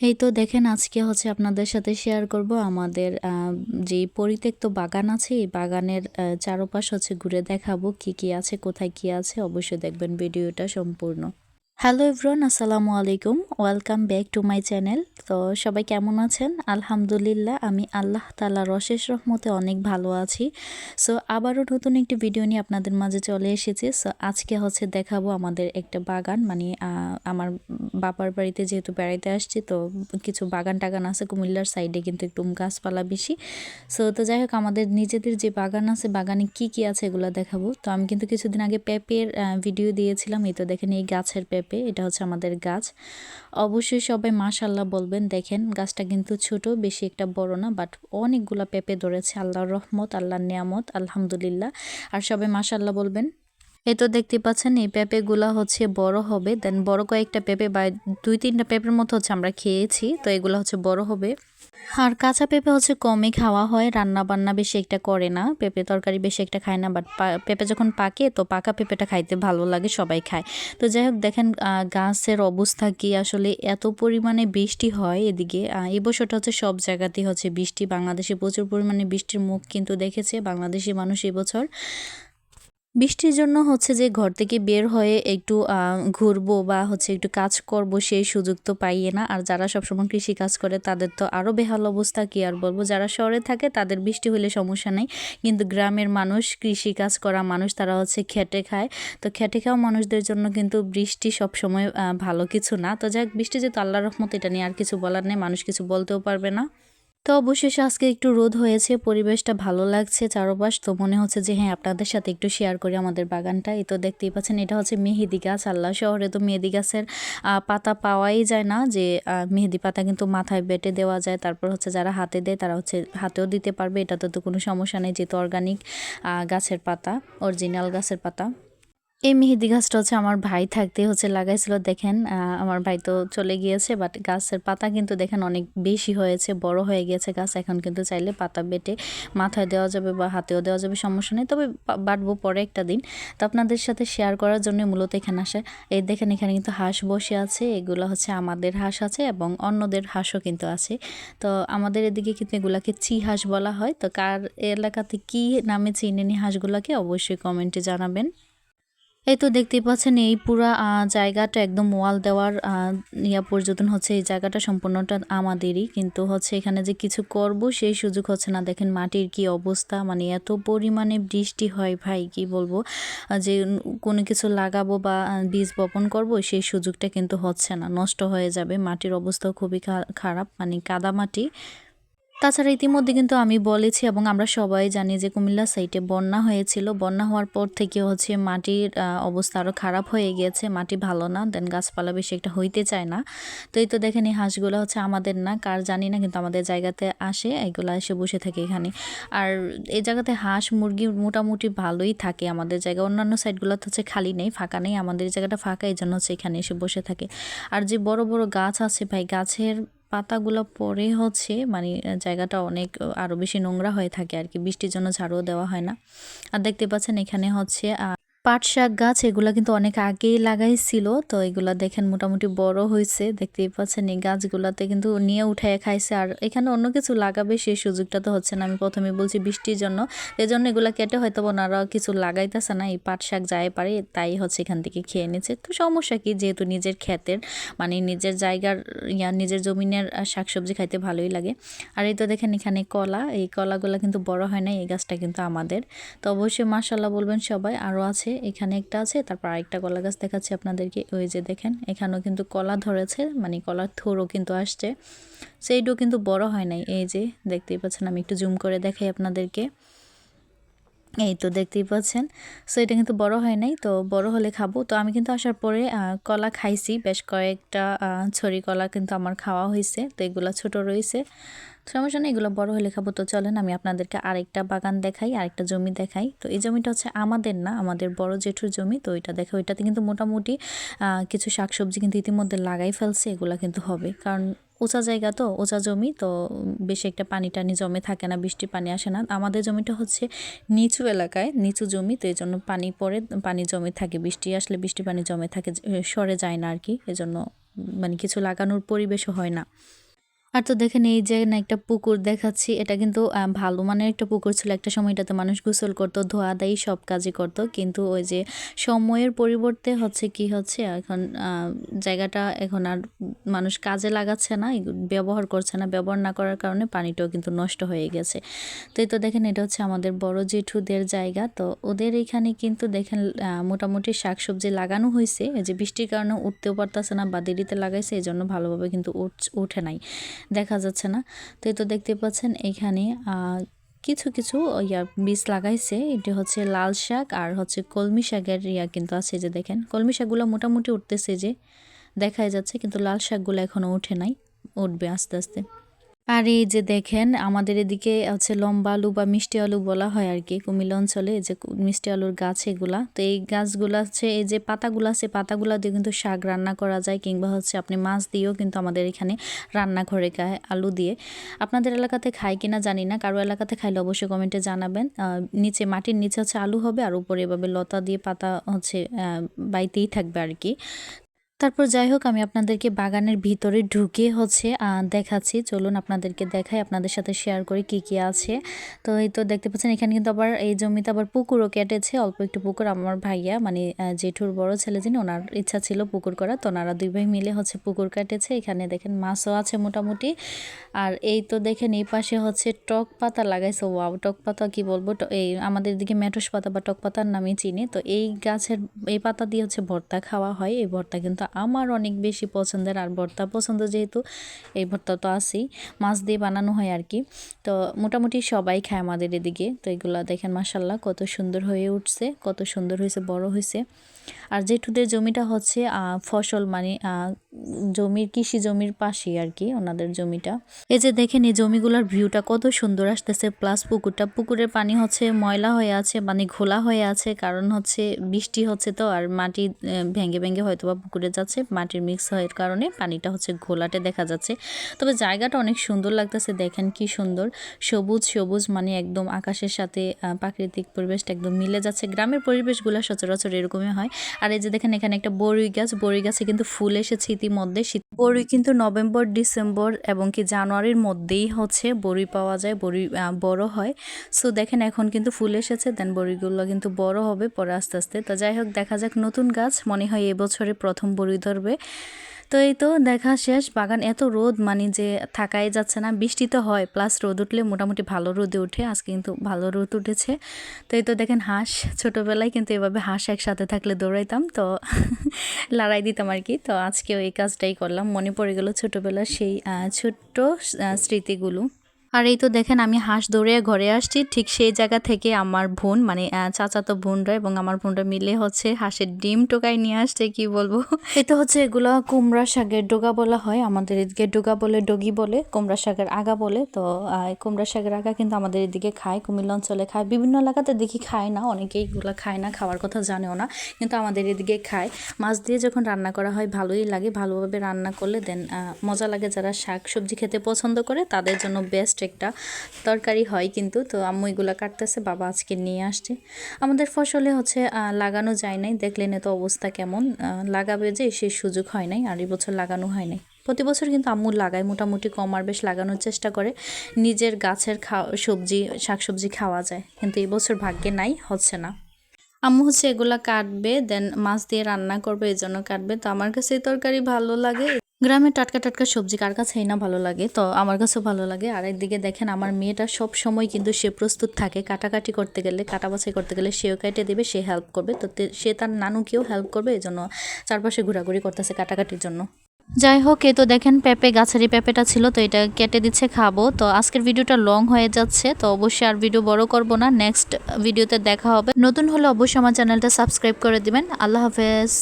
এই তো দেখেন, আজকে হচ্ছে আপনাদের সাথে শেয়ার করব আমাদের যে পরিত্যক্ত বাগান আছে, এই বাগানের চারপাশ হচ্ছে ঘুরে দেখাবো কি কি আছে, কোথায় কি আছে, অবশ্যই দেখবেন ভিডিওটা সম্পূর্ণ। হ্যালো এভরিওয়ান আসসালামু আলাইকুম welcome back to my channel তো সবাই কেমন আছেন? আলহামদুলিল্লাহ, আমি আল্লাহ তালার অশেষ রহমতে অনেক ভালো আছি। সো আবারও নতুন একটি ভিডিও নিয়ে আপনাদের মাঝে চলে এসেছি। সো আজকে হচ্ছে দেখাবো আমাদের একটা বাগান। মানে আমার বাবার বাড়িতে যেহেতু বেড়াইতে আসছি, তো কিছু বাগান টাগান আছে কুমিল্লার সাইডে কিন্তু একটু গাছপালা বেশি। সো তো যাই হোক, আমাদের নিজেদের যে বাগান আছে, বাগানে কি কি আছে এগুলো দেখাবো। তো আমি কিন্তু কিছুদিন আগে পেঁপের ভিডিও দিয়েছিলাম। এই তো দেখেন এই গাছের পেঁপে। এটা হচ্ছে আমাদের গাছ। অবশ্যই সবাই মাশাল্লাহ বলবেন, দেখেন গাছটা কিন্তু ছোট, বেশি একটা বড় না বাট অনেকগুলা পেঁপে ধরেছে, আল্লাহর রহমত, আল্লাহর নিয়ামত, আলহামদুলিল্লাহ। আর সবাই মাশাল্লাহ বলবেন, এই তো দেখতে পাচ্ছেন, এই পেঁপেগুলা হচ্ছে বড় হবে দেন বড় কয়েকটা পেঁপে বা দুই তিনটা পেঁপের মতো হচ্ছে আমরা খেয়েছি, তো এগুলো হচ্ছে বড় হবে। আর কাঁচা পেঁপে হচ্ছে কমই খাওয়া হয় রান্না বান্না বেশি একটা করে না, পেঁপে তরকারি বেশি একটা খায় না বাট পেঁপে যখন পাকে তো পাকা পেঁপেটা খাইতে ভালো লাগে, সবাই খায়। তো যাই হোক, দেখেন গাছের অবস্থা কি আসলে এত পরিমাণে বৃষ্টি হয় এদিকে। এবছরটা হচ্ছে সব জায়গাতেই হচ্ছে বৃষ্টি, বাংলাদেশে প্রচুর পরিমাণে বৃষ্টির মুখ কিন্তু দেখেছে, বাংলাদেশি মানুষ এবছর বৃষ্টির জন্য হচ্ছে যে ঘর থেকে বের হয়ে একটু ঘুরবো বা হচ্ছে একটু কাজ করব সেই সুযোগ তো পাইয়ে না। আর যারা সবসময় কৃষি কাজ করে তাদের তো আরও বেহাল অবস্থা, কি আর বলব? যারা শহরে থাকে তাদের বৃষ্টি হলে সমস্যা নেই। কিন্তু গ্রামের মানুষ কৃষি কাজ করা মানুষ তারা হচ্ছে খেটে খায়। তো খেটে খাওয়া মানুষদের জন্য কিন্তু বৃষ্টি সবসময় ভালো কিছু না। তো যাক বৃষ্টি যেহেতু আল্লাহ রহমত এটা নিয়ে আর কিছু বলার নেই, মানুষ কিছু বলতেও পারবে না। তো অবশেষে আজকে একটু রোদ হয়েছে, পরিবেশটা ভালো লাগছে চারপাশ। তো মনে হচ্ছে যে হ্যাঁ আপনাদের সাথে একটু শেয়ার করি আমাদের বাগানটা। এই তো দেখতেই পাচ্ছেন, এটা হচ্ছে মেহেদি গাছ। আল্লাহ শহরে তো মেহেদি গাছের পাতা পাওয়াই যায় না যে মেহেদি পাতা কিন্তু মাথায় বেটে দেওয়া যায়। তারপর হচ্ছে যারা হাতে দেয়, তারা হচ্ছে হাতেও দিতে পারবে। এটাতে তো কোনো সমস্যা নেই, যেহেতু অর্গানিক গাছের পাতা অরিজিনাল গাছের পাতা। এই মেহেদি গাছটা হচ্ছে আমার ভাই থাকতে হচ্ছে লাগাইছিল, দেখেন আমার ভাই তো চলে গিয়েছে বাট গাছের পাতা কিন্তু দেখেন অনেক বেশি হয়েছে, বড় হয়ে গেছে গাছ, এখন কিন্তু চাইলে পাতা বেটে মাথায় দেওয়া যাবে বা হাতেও দেওয়া যাবে, সমস্যা নেই, তবে বাটবো পরে একটা দিন। তো আপনাদের সাথে শেয়ার করার জন্য মূলত এখানে আসে। এই দেখেন এখানে কিন্তু হাঁস বসে আছে, এগুলো হচ্ছে আমাদের হাঁস আছে এবং অন্যদের হাঁসও কিন্তু আছে। তো আমাদের এদিকে কিন্তু এগুলাকে চি হাঁস বলা হয়, তো কার এলাকাতে কি নামে চিনেনি হাঁসগুলোকে অবশ্যই কমেন্টে জানাবেন। এই তো দেখতেই পাচ্ছেন, এই পুরা জায়গাটা একদম ওয়াল দেওয়ার ইয়া পর্যন্ত হচ্ছে এই জায়গাটা সম্পূর্ণটা আমাদেরই। কিন্তু হচ্ছে এখানে যে কিছু করব সেই সুযোগ হচ্ছে না। দেখেন মাটির কি অবস্থা মানে এত পরিমাণে বৃষ্টি হয় ভাই, কি বলব? যে কোনো কিছু লাগাবো বা বীজ বপন করব সেই সুযোগটা কিন্তু হচ্ছে না, নষ্ট হয়ে যাবে। মাটির অবস্থাও খুবই খারাপ মানে কাদা মাটি। তাছাড়া ইতিমধ্যে কিন্তু আমি বলেছি এবং আমরা সবাই জানি যে কুমিল্লা সাইটে বন্যা হয়েছিল। বন্যা হওয়ার পর থেকে হচ্ছে মাটির অবস্থা আরও খারাপ হয়ে গিয়েছে। মাটি ভালো না দেন গাছপালা বেশি একটা হইতে চায় না। তো এই তো দেখেন এই হাঁসগুলো হচ্ছে আমাদের না, কার জানি না, কিন্তু আমাদের জায়গাতে আসে, এগুলো এসে বসে থাকে এখানে। আর এই জায়গাতে হাঁস, মুরগি মোটামুটি ভালোই থাকে আমাদের জায়গায়। অন্যান্য সাইডগুলোতে হচ্ছে খালি নেই, ফাঁকা নেই। আমাদের জায়গাটা ফাঁকা, এই জন্য হচ্ছে এখানে এসে বসে থাকে। আর যে বড় বড় গাছ আছে ভাই, গাছের পাতাগুলো পরে হচ্ছে মানে জায়গাটা অনেক আরও বেশি নোংরা হয়ে থাকে আর কি। বৃষ্টির জন্য ঝাড়ুও দেওয়া হয় না। আর দেখতে পাচ্ছেন এখানে হচ্ছে পাট শাক গাছ এগুলা কিন্তু অনেক আগেই লাগাইছিল, তো এগুলা দেখেন মোটামুটি বড় হয়েছে, দেখতেই পাচ্ছেন এই গাছগুলাতে কিন্তু নিয়ে উঠায় খাইছে। আর এখানে অন্য কিছু লাগাবে সেই সুযোগটা তো হচ্ছে না, আমি প্রথমে বলছি বৃষ্টির জন্য। এই জন্য এগুলা কেটে হয়তো ওনারা কিছু লাগাইতেছে না, এই পাট শাক যাই পারে তাই হচ্ছে এখান থেকে খেয়ে নিচ্ছে। তো সমস্যা কি, যেহেতু নিজের ক্ষেতের মানে নিজের জায়গার, ইয়া নিজের জমিনের শাকসবজি খাইতে ভালোই লাগে। আর এই তো দেখেন এখানে কলা, এই কলাগুলো কিন্তু বড় হয় না এই গাছটা কিন্তু আমাদের। তো অবশ্যই মাশাল্লাহ বলবেন সবাই আরও আছে এখানে একটা আছে, তারপর আরেকটা কলা গাছ দেখাচ্ছি আপনাদেরকে। ওই যে দেখেন, এখানেও কিন্তু কলা ধরেছে মানে কলার থোরও কিন্তু আসছে। সেইটাও কিন্তু বড় হয় নাই, এই যে দেখতেই পাচ্ছেন, আমি একটু জুম করে দেখাই আপনাদেরকে। এই তো দেখতেই পাচ্ছেন সো এটা কিন্তু বড় হয় নাই, তো বড় হলে খাব। তো আমি কিন্তু আসার পরে কলা খাইছি, বেশ কয়েকটা ছড়ি কলা কিন্তু আমার খাওয়া হয়েছে তো এগুলো ছোট রয়েছে সমস্যা নেই, এগুলো বড় হলে খাব। তো চলেন, আমি আপনাদেরকে আরেকটা বাগান দেখাই, আরেকটা জমি দেখাই। তো এই জমিটা হচ্ছে আমাদের না, আমাদের বড় জেঠুর জমি, তো ওইটা দেখো ওইটাতে কিন্তু মোটামুটি কিছু শাকসবজি কিন্তু ইতিমধ্যে লাগাই ফেলছে, এগুলো কিন্তু হবে। কারণ উঁচা জায়গা তো উঁচা জমি, তো বেশি একটা পানি টানি জমে থাকে না, বৃষ্টি পানি আসে না। আমাদের জমিটা হচ্ছে নিচু এলাকায়, নিচু জমি, তো এই জন্য পানি পড়ে, পানি জমে থাকে। বৃষ্টি আসলে বৃষ্টি পানি জমে থাকে সরে যায় না আর কি। এজন্য মানে কিছু লাগানোর পরিবেশও হয় না। আর তো দেখেন এই যে না একটা পুকুর দেখাচ্ছি, এটা কিন্তু ভালো মানের একটা পুকুর ছিল। একটা সময় এটাতে মানুষ গোসল করতো, ধোয়া দায়ী সব কাজই করতো। কিন্তু ওই যে সময়ের পরিবর্তে হচ্ছে কি হচ্ছে, এখন জায়গাটা এখন আর মানুষ কাজে লাগাচ্ছে না ব্যবহার করছে না। ব্যবহার না করার কারণে পানিটাও কিন্তু নষ্ট হয়ে গেছে। তো এই তো দেখেন এটা হচ্ছে আমাদের বড় জেঠুদের জায়গা। তো ওদের এখানে কিন্তু দেখেন মোটামুটি শাকসবজি লাগানো হয়েছে এই যে বৃষ্টির কারণে উঠতেও পারতেছে না বা দেরিতে লাগাইছে এই জন্য ভালোভাবে কিন্তু উঠে নাই। দেখা যাচ্ছে না। তো এই তো দেখতে পাচ্ছেন এখানে কিছু কিছু ইয়া, বীজ লাগাইছে। এটি হচ্ছে লাল শাক আর হচ্ছে কলমি শাকের ইয়া কিন্তু আছে যে দেখেন। কলমি শাকগুলো মোটামুটি উঠতেছে যে, দেখাই যাচ্ছে, কিন্তু লাল শাকগুলো এখনও উঠে নাই, উঠবে আস্তে আস্তে। আর এই যে দেখেন, আমাদের এদিকে হচ্ছে লম্বা আলু বা মিষ্টি আলু বলা হয় আর কি, কুমিল্লা অঞ্চলে যে মিষ্টি আলুর গাছ এগুলা। তো এই গাছগুলা হচ্ছে, এই যে পাতাগুলো আছে, পাতাগুলা দিয়ে কিন্তু শাক রান্না করা যায়, কিংবা হচ্ছে আপনি মাছ দিয়েও কিন্তু আমাদের এখানে রান্না করে খায় আলু দিয়ে। আপনাদের এলাকাতে খায় কিনা জানি না, কারও এলাকাতে খাইলে অবশ্যই কমেন্টে জানাবেন। নিচে, মাটির নিচে হচ্ছে আলু হবে, আর উপরে এভাবে লতা দিয়ে পাতা হচ্ছে বাইতেই থাকবে আর কি। তারপর যাই হোক, আমি আপনাদেরকে বাগানের ভিতরে ঢুকে হচ্ছে দেখাচ্ছি। চলুন আপনাদেরকে দেখাই, আপনাদের সাথে শেয়ার করি কি কি আছে। তো এই তো দেখতে পাচ্ছেন, এখানে কিন্তু আবার এই জমিতে আবার পুকুরও কেটেছে। অল্প একটু পুকুর, আমার ভাইয়া মানে জেঠুর বড় ছেলে যিনি, ওনার ইচ্ছা ছিল পুকুর করা তো ওনারা দুই ভাই মিলে হচ্ছে পুকুর কাটেছে। এখানে দেখেন মাছও আছে মোটামুটি। আর এই তো দেখেন, এই পাশে হচ্ছে টক পাতা লাগাইছে। ওয়াও, টক পাতা কি বলব? এই আমাদের দিকে মেটস পাতা বা টক পাতার নামে চিনি। তো এই গাছের, এই পাতা দিয়ে হচ্ছে ভর্তা খাওয়া হয়। এই ভর্তা কিন্তু আমার অনেক বেশি পছন্দের আর ভর্তা পছন্দ যেহেতু, এই ভর্তা তো আছেই। মাছ দিয়ে বানানো হয় আর কি। তো মোটামুটি সবাই খায় আমাদের এদিকে। তো এগুলো দেখেন মাসাল্লাহ কত সুন্দর হয়ে উঠছে, কত সুন্দর হয়েছে, বড় হয়েছে। আর জেঠুদের জমিটা হচ্ছে ফসল মানে জমির, কৃষি জমির পাশেই আর কি ওনাদের জমিটা। এই যে দেখেন এই জমিগুলোর ভিউটা কত সুন্দর আসতেছে প্লাস পুকুরটা, পুকুরের পানি হচ্ছে ময়লা হয়ে আছে মানে ঘোলা হয়ে আছে, কারণ হচ্ছে বৃষ্টি হচ্ছে তো, আর মাটি ভেঙে ভেঙে হয়তো বা পুকুরে যাচ্ছে মাটির মিক্স হওয়ার কারণে পানিটা হচ্ছে ঘোলাটে দেখা যাচ্ছে। তবে জায়গাটা অনেক সুন্দর লাগতেছে দেখেন কি সুন্দর। সবুজ সবুজ মানে একদম আকাশের সাথে প্রাকৃতিক পরিবেশটা একদম মিলে যাচ্ছে। গ্রামের পরিবেশগুলো সচরাচর এরকমই হয়। আর এই যে দেখেন এখানে একটা বড়ই গাছ বড়ই গাছে কিন্তু ফুল এসেছে ইতিমধ্যে। শীত বড়ই কিন্তু নভেম্বর ডিসেম্বর এবং কি জানুয়ারির মধ্যেই হচ্ছে বড়ি পাওয়া যায় আহ, বড় হয়। সো দেখেন এখন কিন্তু ফুল এসেছে দেন বড়িগুলো কিন্তু বড় হবে পরে আস্তে আস্তে। তো যাই হোক দেখা যাক নতুন গাছ। মনে হয় এবছরে প্রথম বড়ি ধরবে। তো এই তো দেখা শেষ। বাগান এত রোদ মানে যে থাকাই যাচ্ছে না। বৃষ্টি তো হয় প্লাস রোদ উঠলে মোটামুটি ভালো রোদে উঠে। আজকে কিন্তু ভালো রোদ উঠেছে। তো এই তো দেখেন হাঁস, ছোটোবেলায় কিন্তু এভাবে হাঁস একসাথে থাকলে দৌড়াইতাম। তো লড়াই দিতাম আর কি। তো আজকেও এই কাজটাই করলাম। মনে পড়ে গেল ছোটোবেলার সেই ছোট্ট স্মৃতিগুলো। আর এই তো দেখেন আমি হাঁস দৌড়ে ঘরে আসছি। ঠিক সেই জায়গা থেকে আমার বোন মানে চাচাতো বোনরা এবং আমার বোনরা মিলে হচ্ছে হাঁসের ডিম টোকাই নিয়ে আসছে, কি বলব? এই তো হচ্ছে এগুলো কুমড়া শাকের ডোগা বলা হয়। আমাদের এদিকে ডোগা বলে ডগি বলে, কুমড়া শাকের আগা বলে। তো কুমড়া শাকের আগা কিন্তু আমাদের এদিকে খায়, কুমিল্লা অঞ্চলে খায়। বিভিন্ন এলাকাতে দেখি খায় না, অনেকেই এগুলো খায় না, খাওয়ার কথা জানেও না, কিন্তু আমাদের এদিকে খায়। মাছ দিয়ে যখন রান্না করা হয়, ভালোই লাগে। ভালোভাবে রান্না করলে দেন মজা লাগে যারা শাক সবজি খেতে পছন্দ করে, তাদের জন্য বেস্ট একটা তরকারি হয় কিন্তু, তো আম্মু এগুলো কাটতেছে, বাবা আজকে নিয়ে আসছে। আমাদের ফসলে হচ্ছে লাগানো যায় নাই, দেখলেন তো অবস্থা কেমন। লাগাবে যে সেই সুযোগ হয় নাই, আর বছর লাগানো হয় নাই। প্রতি বছর কিন্তু আম্মু লাগায়, মোটামুটি কম আর বেশ লাগানোর চেষ্টা করে। নিজের গাছের খাওয়া সবজি, শাকসবজি খাওয়া যায়, কিন্তু এবছর ভাগ্যে নাই, হচ্ছে না। আম্মু হচ্ছে এগুলা কাটবে, দেন মাছ দিয়ে রান্না করবে এই জন্য কাটবে। তো আমার কাছে তরকারি ভালো লাগে। গ্রামে টাটকা টাটকা সবজি কার কাছেই না ভালো লাগে? তো আমার কাছেও ভালো লাগে। আর একদিকে দেখেন আমার মেয়েটা সব সময় কিন্তু সে প্রস্তুত থাকে। কাটাকাটি করতে গেলে কাটা বাছাই করতে গেলে সেও কেটে দেবে, সে হেল্প করবে। তো সে তার নানুকেও হেল্প করবে এই জন্য চারপাশে ঘোরাঘুরি করতেছে কাটাকাটির জন্য। যাই হোক, এই তো দেখেন পেঁপে, গাছেরই পেঁপেটা ছিল, তো এটা কেটে দিচ্ছে, খাব। তো আজকের ভিডিওটা লং হয়ে যাচ্ছে, তো অবশ্যই আর ভিডিও বড় করব না। নেক্সট ভিডিওতে দেখা হবে। নতুন হলে অবশ্যই আমার চ্যানেলটা সাবস্ক্রাইব করে দিবেন। আল্লাহ হাফেজ।